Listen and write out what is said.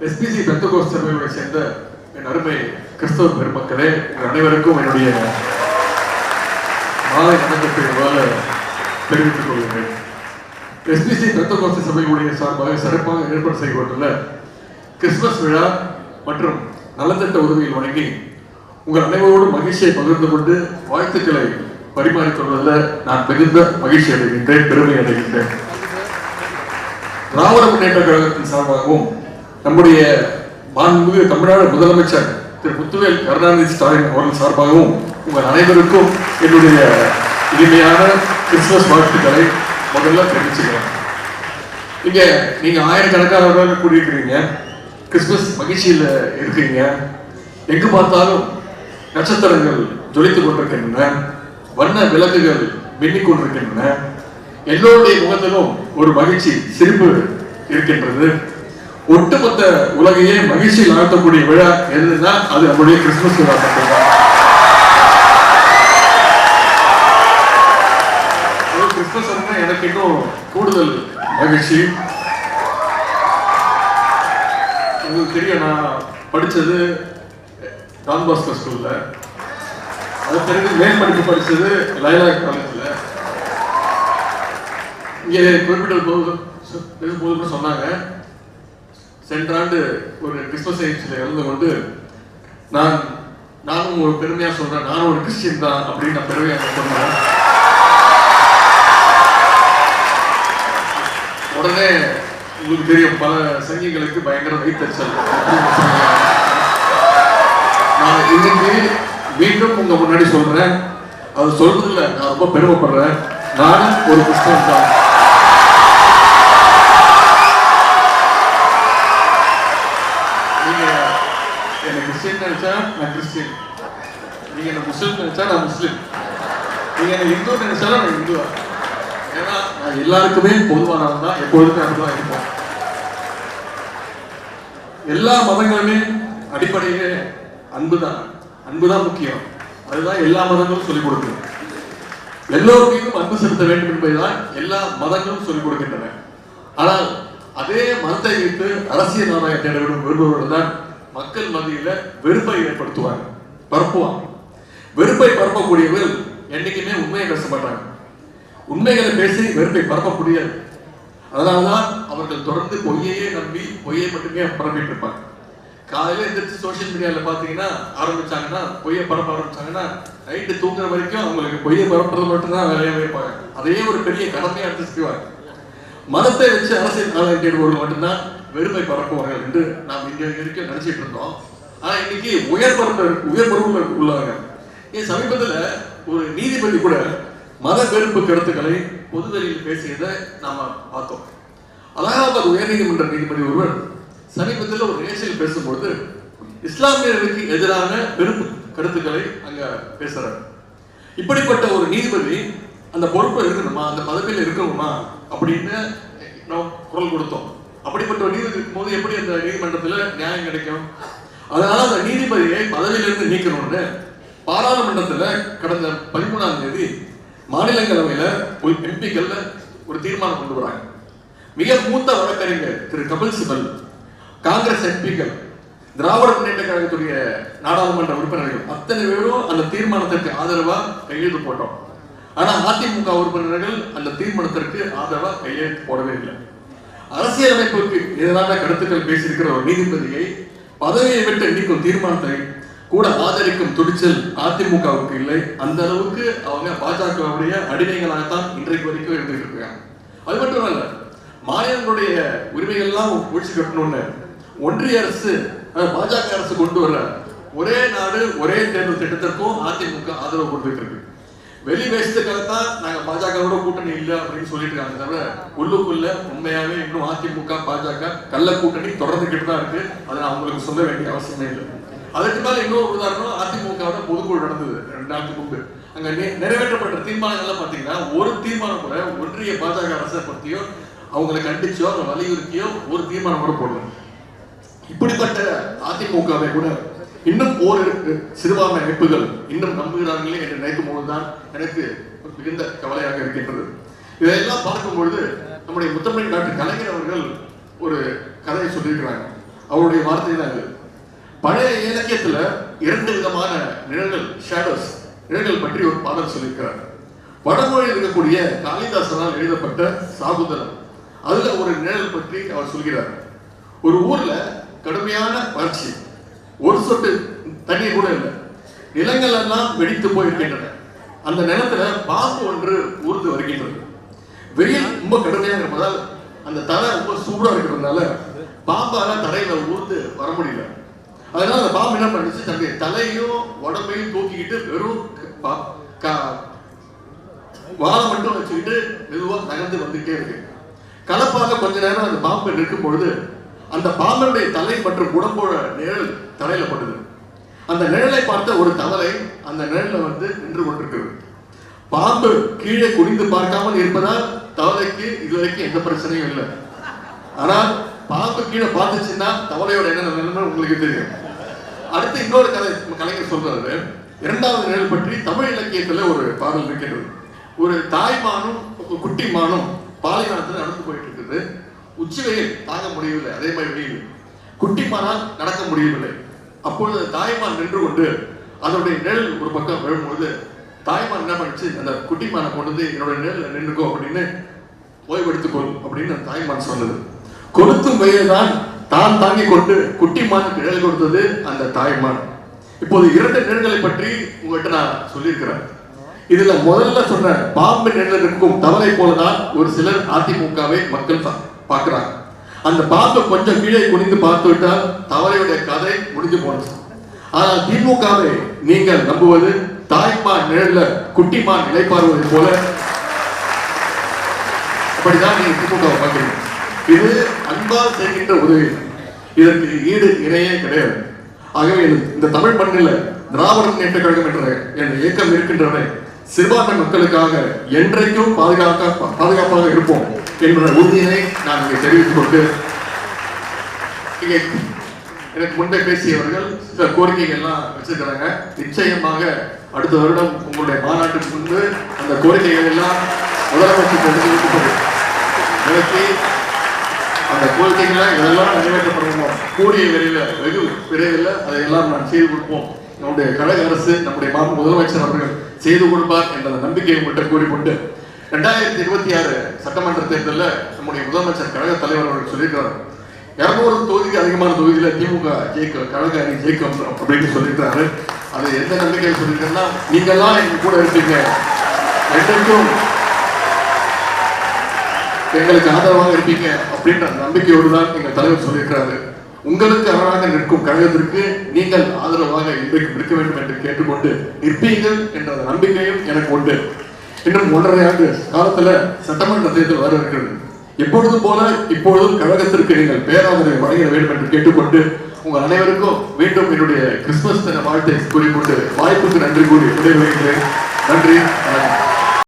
SPC பெந்தகோஸ் சபையோட சேர்ந்த என் அருமை கிறிஸ்தவ பெருமக்களே உங்கள் அனைவருக்கும் என்னுடைய மாலை வணக்கத்தை இவ்வாறு தெரிவித்துக் கொள்கிறேன். எஸ்பிசி பெந்தகோஸ்த சபையுடைய சார்பாக சிறப்பாக ஏற்பாடு செய்யப்பட்டுள்ள கிறிஸ்துமஸ் விழா மற்றும் நலத்திட்ட உதவியில் வழங்கி உங்கள் அனைவரோடும் மகிழ்ச்சியை பகிர்ந்து கொண்டு வாழ்த்துக்களை பரிமாறிக்கொள்வதில் நான் மிகுந்த மகிழ்ச்சி அடைகின்றேன் பெருமை அடைகின்றேன் திராவிட முன்னேற்ற கழகத்தின் சார்பாகவும் நம்முடைய மாண்புமிகு தமிழ்நாடு முதலமைச்சர் திரு முத்துவேல் கருணாநிதி ஸ்டாலின் அவர்கள் சார்பாகவும் உங்கள் அனைவருக்கும் என்னுடைய இனிமையான கிறிஸ்துமஸ் வாழ்த்துக்களை முதல்ல தெரிவிச்சுக்கிறேன். இங்க நீங்க ஆயிரக்கணக்கானவர்கள் கூடியிருக்கிறீங்க. கிறிஸ்துமஸ் மகிழ்ச்சியில் இருக்கிறீங்க எங்கு பார்த்தாலும் நட்சத்திரங்கள் ஜொலித்து கொண்டிருக்கின்றன. வண்ண விளக்குகள் மின்னிக் கொண்டிருக்கின்றன. எல்லோருடைய முகத்திலும் ஒரு மகிழ்ச்சி சிரிப்பு இருக்கின்றது. ஒட்டுமொத்த உலகையே மகிழ்ச்சியில் ஆழ்த்தக்கூடிய விழா எதுன்னா அது நம்முடைய கிறிஸ்துமஸ் விழா மட்டும்தான். கிறிஸ்துமஸ் அப்படின்னா எனக்கு இன்னும் கூடுதல் மகிழ்ச்சி. உங்களுக்கு தெரியும் நான் படித்தது டான் பாஸ்கோ ஸ்கூலில் அது பிறகு மேல் படிப்பு படித்தது லைலா காலேஜில் இங்கே குறிப்பிட்ட போது பேசும்போது சொன்னாங்க. சென்ற ஆண்டு ஒரு கிறிஸ்துமஸ் ஏஜ்ல இருந்து கொண்டு நான் நானும் ஒரு பெருமையா சொல்றேன் நானும் ஒரு கிறிஸ்டியன் தான் அப்படின்னு நான் பெருமையா சொன்னேன் உடனே உங்களுக்கு தெரியும் பல சங்கிகளுக்கு பயங்கர வைத்தறிச்சல். நான் இன்னைக்கு மீண்டும் உங்க முன்னாடி சொல்றேன். அது சொல்றதுல நான் ரொம்ப பெருமைப்படுறேன். நானும் ஒரு கிறிஸ்தவன் தான் நீங்க கிறிஸ்டின் நினைச்சா நான் கிறிஸ்டின் நீங்க என்ன முஸ்லீம் நினைச்சா நான் முஸ்லீம். நீங்க என்ன இந்து நினைச்சா நான் இந்துவா ஏன்னா நான் எல்லாருக்குமே பொதுவானவன் தான். எப்பொழுதுமே அப்படிதான் இருப்போம். எல்லா மதங்களுமே அடிப்படையிலே அன்புதான். அன்புதான் முக்கியம். அதுதான் எல்லா மதங்களும் சொல்லிக் கொடுக்குது. எல்லோருக்கும் அன்பு செலுத்த வேண்டும் என்பதுதான் எல்லா மதங்களும் சொல்லிக் கொடுக்கின்றன. ஆனால் அதே மதத்தை வைத்து அரசியல் நாராயணத்தை தேட வேண்டும் விரும்புபவர்கள் தான் மக்கள் மத்தியில வெறுப்பை ஏற்படுத்துவாங்க. பரப்புவாங்க. வெறுப்பை பரப்பக்கூடியவர்கள் என்றைக்குமே உண்மையை பேச மாட்டாங்க. உண்மைகளை பேசி வெறுப்பை பரப்ப முடியாது. அதனால்தான் அவர்கள் தொடர்ந்து பொய்யையே நம்பி பொய்யை மட்டுமே பரப்பிட்டு இருப்பாங்க. காலையில எந்திரிச்சு சோஷியல் மீடியால பாத்தீங்கன்னா ஆரம்பிச்சாங்கன்னா பொய்யை பரப்ப ஆரம்பிச்சாங்கன்னா நைட்டு தூங்குற வரைக்கும் அவங்களுக்கு பொய்யை பரப்புறது மட்டும்தான் வேலையாவே இருப்பாங்க அதையே ஒரு பெரிய கடமையா எடுத்து மதத்தை வச்சு அரசியல் காலம் தேடுபவர்கள் மட்டும்தான் வெறுமை பரப்புவார்கள் என்று நாம் இங்கே இருக்க நினைச்சிட்டு இருந்தோம். ஆனா இன்னைக்கு உயர் பரப்பு உயர் பருவம் உள்ளவங்க ஏன் சமீபத்தில் ஒரு நீதிபதி கூட மத வெறுப்பு கருத்துக்களை பொதுவெளியில் பேசியதை நாம பார்த்தோம். அலகாபாத் உயர்நீதிமன்ற நீதிபதி ஒருவர் சமீபத்தில் ஒரு நிகழ்ச்சியில் பேசும்போது இஸ்லாமியர்களுக்கு எதிரான வெறுப்பு கருத்துக்களை அங்க பேசுறாரு. இப்படிப்பட்ட ஒரு நீதிபதி அந்த பொறுப்பு இருக்கணுமா? அந்த பதவியில் இருக்கணுமா? அப்படின்னு நாம் குரல் கொடுத்தோம். அப்படிப்பட்ட ஒரு நீதிபதி இருக்கும்போது எப்படி அந்த நீதிமன்றத்தில் நியாயம் கிடைக்கும்? அதனால அந்த நீதிபதியை பதவியிலிருந்து நீக்கணும்னு பாராளுமன்றத்தில் கடந்த பதிமூணாம் தேதி மாநிலங்களவையில் ஒரு எம்பிக்கள்ல ஒரு தீர்மானம் கொண்டு வராங்க. மிக மூத்த வழக்கறிஞர் திரு கபில் சிபல் காங்கிரஸ் எம்பிக்கள் திராவிட முன்னேற்ற கழகத்துடைய நாடாளுமன்ற உறுப்பினர்கள் அத்தனை பேரும் அந்த தீர்மானத்திற்கு ஆதரவா கையெழுத்து போட்டோம். ஆனா அதிமுக உறுப்பினர்கள் அந்த தீர்மானத்திற்கு ஆதரவா கையெழுத்து போடவே இல்லை. அரசியலமைப்புக்கு எதிரான கருத்துக்கள் பேசியிருக்கிற ஒரு நீதிபதியை பதவியை விட்டு நீக்கும் தீர்மானத்தை கூட ஆதரிக்கும் துடிச்சல் அதிமுகவுக்கு இல்லை. அந்த அளவுக்கு அவங்க பாஜகவுடைய அடிமைகளாகத்தான் இன்றைக்கு வரைக்கும் இருந்துட்டு இருக்காங்க அது மட்டும் இல்ல மாநிலங்களுடைய உரிமைகள் எல்லாம் ஒழிச்சு கட்டணும்னு ஒன்றிய அரசு பாஜக அரசு கொண்டு வர ஒரே நாடு ஒரே தேர்தல் திட்டத்திற்கும் அதிமுக ஆதரவு கொடுத்துட்டு இருக்கு வெளி வேஷத்துக்காகத்தான் நாங்க பாஜகவோட கூட்டணி இல்ல அப்படின்னு சொல்லிட்டு இருக்காங்க தவிர உள்ளுக்குள்ள உண்மையாவே இன்னும் அதிமுக பாஜக கள்ள கூட்டணி தொடர்ந்துகிட்டு தான் இருக்கு. அதை நான் உங்களுக்கு சொல்ல வேண்டிய அவசியமே இல்லை. அதுக்கு மேல இன்னொரு உதாரணம் அதிமுகவோட பொதுக்குழு நடந்தது ரெண்டு நாளுக்கு முன்பு அங்க நிறைவேற்றப்பட்ட தீர்மானங்கள்லாம் பாத்தீங்கன்னா ஒரு தீர்மானம் கூட ஒன்றிய பாஜக அரசை பத்தியோ அவங்களை கண்டிச்சோ அவங்களை வலியுறுத்தியோ ஒரு தீர்மானம் கூட போடல. இப்படிப்பட்ட அதிமுகவை கூட இன்னும் ஓரிரு சிறுபான்மை அமைப்புகள் இன்னும் நம்புகிறார்களே என்று நினைக்கும் போதுதான் எனக்கு மிகுந்த கவலையாக இருக்கின்றது. இதையெல்லாம் பார்க்கும்பொழுது நம்முடைய முத்தமிழ் டாக்டர் கலைஞர் அவர்கள் ஒரு கதையை சொல்லியிருக்கிறாங்க. அவருடைய வார்த்தை தான் இது. பழைய இலக்கியத்துல இரண்டு விதமான நிழல்கள் ஷேடோஸ் நிழல்கள் பற்றி ஒரு பாடல் சொல்லியிருக்கிறார். வடமொழியில் இருக்கக்கூடிய காளிதாசனால் எழுதப்பட்ட சாகுந்தரம் அதுல ஒரு நிழல் பற்றி அவர் சொல்கிறார். ஒரு ஊர்ல கடுமையான வறட்சி. ஒரு சொட்டு தண்ணீர் கூட இல்லை. நிலங்கள் எல்லாம் வெடித்து போயிருக்கின்றன. அந்த நிலத்துல பாம்பு ஒன்று ஊர்ந்து வருகின்றது. வெயில் ரொம்ப கடுமையாக இருப்பதால் அந்த தலை ரொம்ப சூடா இருக்கிறதுனால பாம்பால தரையில ஊர்ந்து வர முடியல. அதனால அந்த பாம்பு என்ன பண்ணுச்சு? தன்னுடைய தலையும் உடம்பையும் தூக்கிக்கிட்டு வெறும் கா- வாழை மட்டும் வச்சுக்கிட்டு மெதுவாக நகர்ந்து வந்துட்டே இருக்கு. கலப்பாக கொஞ்ச நேரம் அந்த பாம்பு நிற்கும் பொழுது அந்த பாம்பனுடைய தலை மற்றும் உடம்போட நிழல் தலையில பட்டது. அந்த நிழலை பார்த்த ஒரு தவளை அந்த நிழல்ல வந்து நின்று கொண்டிருக்கிறது. பாம்பு கீழே குனிந்து பார்க்காமல் இருப்பதால் தவளைக்கு இதுவரைக்கும் எந்த பிரச்சனையும் இல்லை. ஆனால் பாம்பு கீழே பார்த்துச்சுன்னா தவளையோட என்ன நிலைமை உங்களுக்கு தெரியும். அடுத்து இன்னொரு கதை கலைஞர் சொல்றாரு. இரண்டாவது நிழல் பற்றி தமிழ் இலக்கியத்துல ஒரு பாடல் இருக்கிறது. ஒரு தாய்மானும் குட்டி மானும் பாலைவனத்தில் நடந்து போயிட்டு இருக்குது. உச்சிலையில் தாங்க முடியவில்லை. அதே மாதிரி குட்டிமானால் நடக்க முடியவில்லை. அப்பொழுது தாய்மான் நின்று கொண்டு அதனுடைய நிழல் ஒரு பக்கம் விழும்பொழுது தாய்மான் என்ன பண்ணிச்சு? அந்த குட்டிமானை கொண்டு வந்து என்னோட நிழலில் நின்றுக்கோ அப்படின்னு ஓய்வெடுத்துக்கொள் அப்படின்னு அந்த தாய்மான் சொன்னது. கொளுத்தும் வயதுதான் தான் தாங்கி தாங்கிக் கொண்டு குட்டிமானுக்கு நிழல் கொடுத்தது அந்த தாய்மான். இப்போது இரண்டு நிழல்களை பற்றி உங்கள்கிட்ட நான் சொல்லியிருக்கிறேன். இதுல முதல்ல சொன்ன பாம்பு நிழலுக்கும் தவளை போலதான் ஒரு சிலர் அதிமுகவை மக்கள் தான். பார்க்குறாங்க. அந்த பாம்பு கொஞ்சம் கீழே குனிந்து பார்த்து விட்டால் தவறையுடைய கதை முடிஞ்சு போனது. ஆனால் திமுகவை நீங்கள் நம்புவது தாய்மா நிழல்ல குட்டிமா நிலைப்பாருவதை போல. அப்படிதான் நீங்க திமுக பார்க்கிறீங்க. இது அன்பால் செய்கின்ற உதவி. இதற்கு ஈடு இணையே கிடையாது. ஆகவே இந்த தமிழ் மண்ணில் திராவிட முன்னேற்ற கழகம் என்ற என்ற இயக்கம் இருக்கின்றவரை சிறுபான்மை மக்களுக்காக என்றைக்கும் பாதுகாக்க பாதுகாப்பாக இருப்போம் என்ற உறுதியினை நான் இங்கே தெரிவித்துக் கொண்டு இங்கே எனக்கு முன்பே பேசியவர்கள் சில கோரிக்கைகள் எல்லாம் வச்சிருக்கிறாங்க. நிச்சயமாக அடுத்த வருடம் உங்களுடைய மாநாட்டுக்கு முன்பு அந்த கோரிக்கைகள் எல்லாம் முதலமைச்சர் எடுத்து நிறுத்தி அந்த கோரிக்கைகளை இதெல்லாம் நிறைவேற்றப்படணும் கூடிய விரைவில் வெகு விரைவில் அதையெல்லாம் நான் செய்து கொடுப்போம். நம்முடைய கழக அரசு நம்முடைய மாண்பு முதலமைச்சர் அவர்கள் செய்து கொடுப்பார் என்ற நம்பிக்கை உங்கள்கிட்ட கூறிக்கொண்டு ரெண்டாயிரத்தி இருபத்தி ஆறு சட்டமன்ற தேர்தலில் நம்முடைய முதலமைச்சர் கழக தலைவர் அவர்கள் சொல்லியிருக்கிறார் இரநூறு தொகுதிக்கு அதிகமான தொகுதியில் திமுக ஜெயிக்க கழக அணி ஜெயிக்கும் அப்படின்னு சொல்லியிருக்காரு. அது எந்த நம்பிக்கையை சொல்லியிருக்கேன்னா நீங்கள்லாம் எங்க கூட இருப்பீங்க. என்றைக்கும் எங்களுக்கு ஆதரவாக இருப்பீங்க அப்படின்ற நம்பிக்கையோடு தான் எங்கள் தலைவர் சொல்லியிருக்கிறாரு. உங்களுக்கு அவராக நிற்கும் கழகத்திற்கு நீங்கள் ஆதரவாக இன்றைக்கு நிற்க வேண்டும் என்று கேட்டுக்கொண்டு நிற்பீர்கள் என்ற நம்பிக்கையும் எனக்கு உண்டு. இன்னும் ஒன்றரை ஆண்டு காலத்துல சட்டமன்ற தேர்தல் வர இருக்கிறது. போல இப்பொழுதும் கழகத்திற்கு நீங்கள் பேராதரவை வழங்க வேண்டும் என்று கேட்டுக்கொண்டு உங்கள் அனைவருக்கும் மீண்டும் என்னுடைய கிறிஸ்துமஸ் தின வாழ்த்தை கூறிக்கொண்டு வாய்ப்புக்கு நன்றி கூறி விடைபெறுகிறேன். நன்றி வணக்கம்.